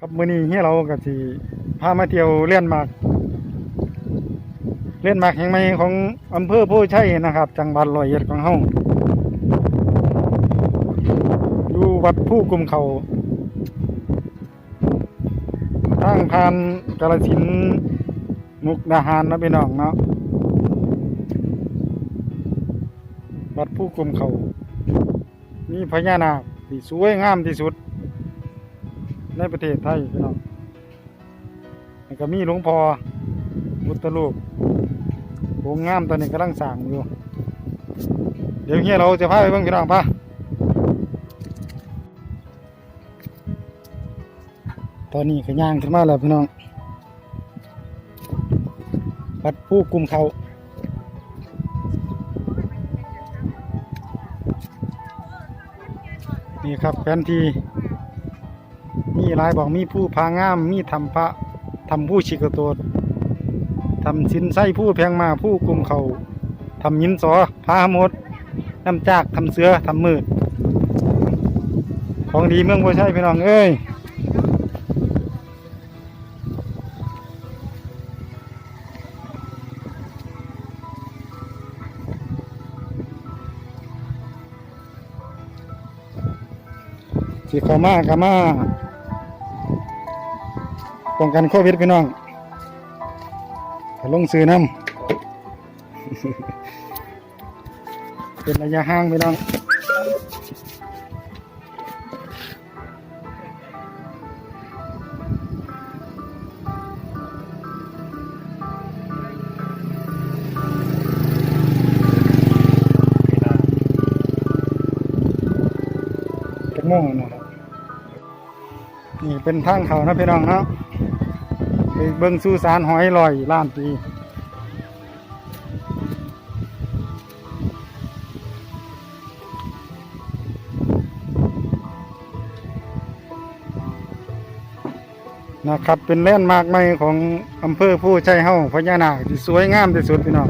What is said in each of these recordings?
ครับมื้อนี้เฮียเราก็สิพามาเที่ยวเล่นมากเล่นมากแห่งใหม่ของอำเภอโพชัยนะครับ จังหวัดร้อยเอ็ดของเฮาอยู่วัดผู้กุมเขาทางผ่านกาฬสินมุกดาหารนะพี่น้องเนาะวัดผู้กุมเขามีพญานาคที่สวยงามที่สุด ในประเทศไทยพี่น้องแล้วก็มีหลวงพ่อมุตตลูกโงงามตอนนี้กำลังสร้างอยู่ เดี๋ยวเฮียเราจะพาไปเบิ่งพี่น้องปะตอนนี้ก็ย่างขึ้นมาแล้วพี่น้องวัดผู้กุมเขานี่ครับแผนที่ มีหลายบอกมีผู้พางาม มีทำพระทำผู้ชิกโตดทำสินไส้ผู้แพงมาผู้กลุ่มเขาทำยินสอพาหมดน้ำจากทำเสือทำมืด ของดีเมืองบัวใช่พี่น้องเอ้ยสิเข้ามาเข้ามา ป้องกันโควิดพี่น้องลงซื้อน้ำ เป็นระยะห่างพี่น้องกระโม่งนะครับนี่เป็นทางเขานะพี่น้องเนาะ ไปเบิ่งสุสานหอยลอยล้านปีนะครับเป็นแลนด์มาร์กใหม่ของอำเภอผู้ชัยเฮ้าพญานาคที่สวยงามที่สุดพี่น้อง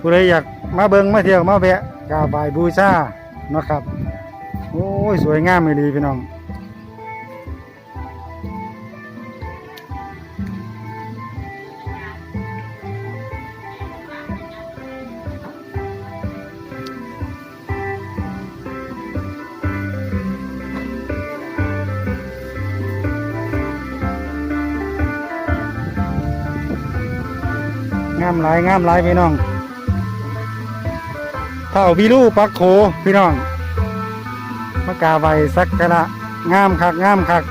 ผู้ใดอยากมาเบิงมาเที่ยวมาแวะกราบไหว้บูชานะครับ โอ้ย สวยงามเลยพี่น้องามหลายงามหลายพี่น้องเท่าพี่ลูกปักโขพี่น้องมากราบไวสักกระงามคักงามคัก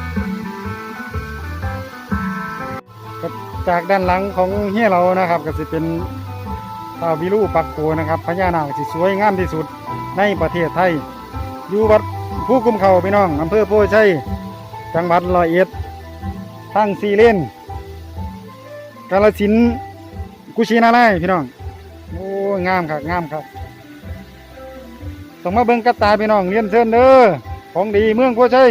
จากด้านหลังของเฮียเรานะครับ ก็จะเป็นเท่าพี่ลูปักโขนะครับพญานาคที่สวยงามที่สุดในประเทศไทย อยู่วัดผู้กุมเขาพี่น้องอำเภอโพชัยจังหวัดร้อยเอ็ดทั้งสี่เลนกาลสิน กุชินาไลพี่น้อง โอ้ยงามครับงามครับส่งมาเบิ้งกระตาพี่น้องเรียนเชิญเด้อของดีเมืองพัวชัย